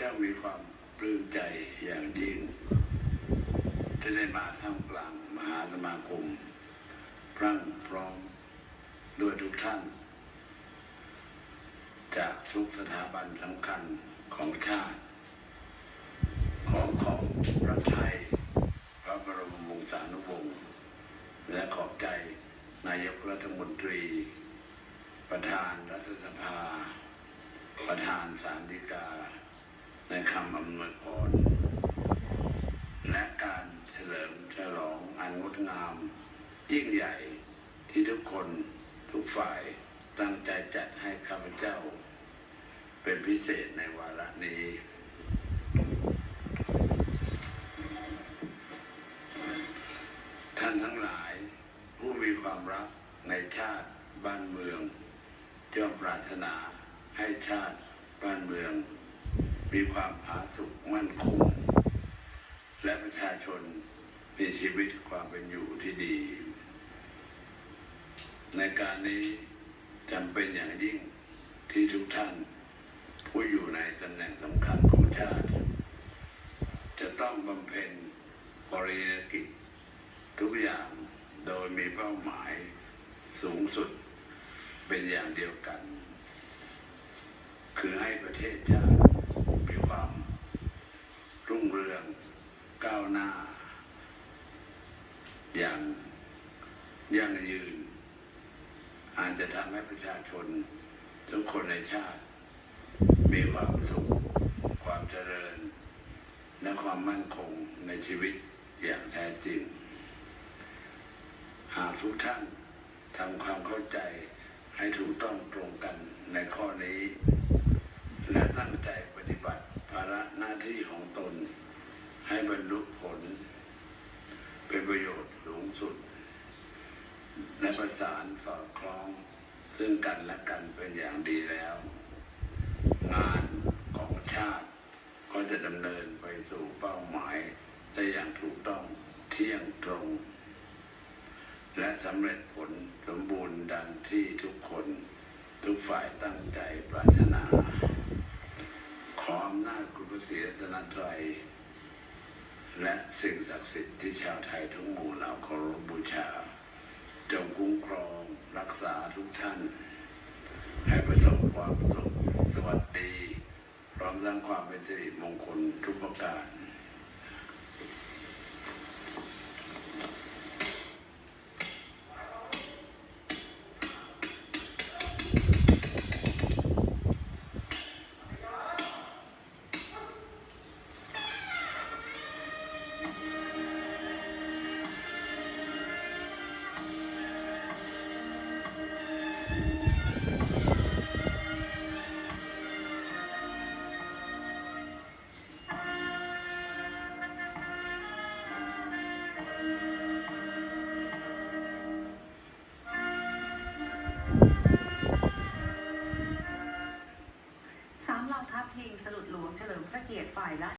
เจ้ามีความปลื้มใจอย่างยิ่งที่ได้มาท่ามกลางมหาสมาคมพรั่งพร้อมด้วยทุกท่าน จากทุกสถาบันสำคัญของชาติ ของของพระไทย พระบรมวงศานุวงศ์และขอบใจนายกรัฐมนตรี ประธานรัฐสภา ประธานสารดีกา ในคำอำนวยพรและการเฉลิมฉลองอันงดงาม ยิ่งใหญ่ที่ทุกคนทุกฝ่ายตั้งใจจัดให้ข้าพเจ้า เป็นพิเศษในวาระนี้ท่านทั้งหลายผู้มีความรักในชาติบ้านเมืองย่อมปรารถนาให้ชาติบ้านเมือง มีความผาสุกมั่นคงและประชาชนมีชีวิตความเป็นอยู่ที่ดี ในการนี้จำเป็นอย่างยิ่งที่ทุกท่าน ผู้อยู่ในตำแหน่งสำคัญของชาติ จะต้องบำเพ็ญบริยกิจ ทุกอย่างโดยมีเป้าหมายสูงสุดเป็นอย่างเดียวกัน คือให้ประเทศชาติีความรุ่งเรืองก้าวหน้า อย่างยั่งยืน อาจจะทำให้ประชาชนทุกคนในชาติ มีความสุข ความเจริญ และความมั่นคงในชีวิตอย่างแท้จริง หากทุกท่านทำความเข้าใจให้ถูกต้องตรงกันในข้อนี้ และตั้งใจปฏิบัติภาระหน้า ที่ของตน ให้บรรลุผล เป็นประโยชน์สูงสุด และประสานสอดคล้อง ซึ่งกันและกันเป็นอย่างดีแล้ว งานของชาติก็จะดำเนินไปสู่เป้าหมายได้อย่างถูกต้องเที่ยงตรง และสำเร็จผลสมบูรณ์ดังที่ทุกคน ทุกฝ่ายตั้งใจปรารถนา ขออำนาจคุณพระ ศรีรัตนตรัย และสิ่งศักดิ์สิทธิ์ที่ชาวไทยทุกหมู่เหล่าเคารพบูชา จงคุ้มครองรักษาทุกท่าน ให้ประสบความสุขสวัสดี พร้อมสร้างความเป็นสิริมงคลทุกประการ ฝ่ายละ